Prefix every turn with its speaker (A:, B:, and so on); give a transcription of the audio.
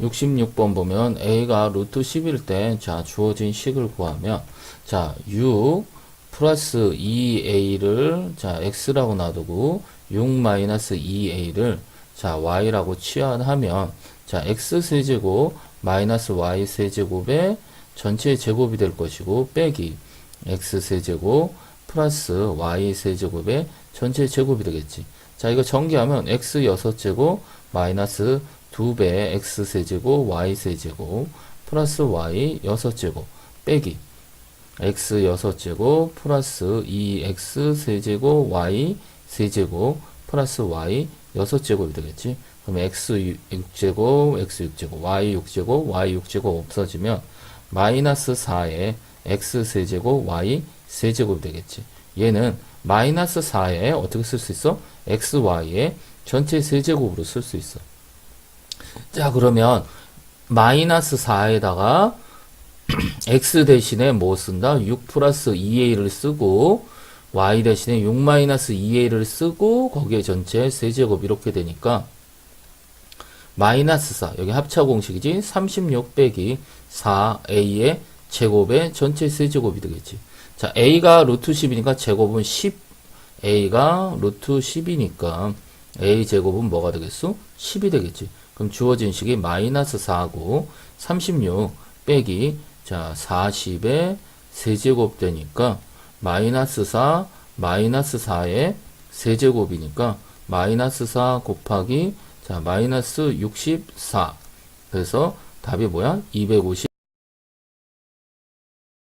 A: 66번 보면 a가 루트 10일 때, 자, 주어진 식을 구하면, 자, 6 플러스 2a를, 자, x라고 놔두고, 6 마이너스 2a를, 자, y라고 치환하면, 자, x 세제곱 마이너스 y 세제곱의 전체 제곱이 될 것이고, 빼기 x 세제곱 플러스 y 세제곱의 전체 제곱이 되겠지. 자, 이거 전개하면 x 6제곱 마이너스 2배 x 세제곱 y 세제곱 플러스 y 6제곱 빼기 x 6제곱 플러스 2x 세제곱 y 세제곱 플러스 y 6제곱이 되겠지. 그럼 x 6제곱, x 6제곱, y 6제곱, y 6제곱 없어지면 마이너스 4에 x 세제곱, y 세제곱이 되겠지. 얘는 마이너스 4에 어떻게 쓸 수 있어? x, y의 전체 세제곱으로 쓸 수 있어. 자, 그러면 마이너스 4에다가 x 대신에 뭐 쓴다? 6 플러스 2a를 쓰고 y 대신에 6 마이너스 2a를 쓰고 거기에 전체 세제곱 이렇게 되니까 마이너스 4 여기 합차 공식이지? 36 빼기 4a의 제곱의 전체 세제곱이 되겠지. 자 a가 루트 10이니까 제곱은 10 a가 루트 10이니까 a 제곱은 뭐가 되겠어? 10이 되겠지 그럼 주어진 식이 마이너스 4고 36 빼기 자 40의 세제곱 되니까 마이너스 4 마이너스 4의 세제곱이니까 마이너스 4 곱하기 자 마이너스 64 그래서 답이 뭐야? 250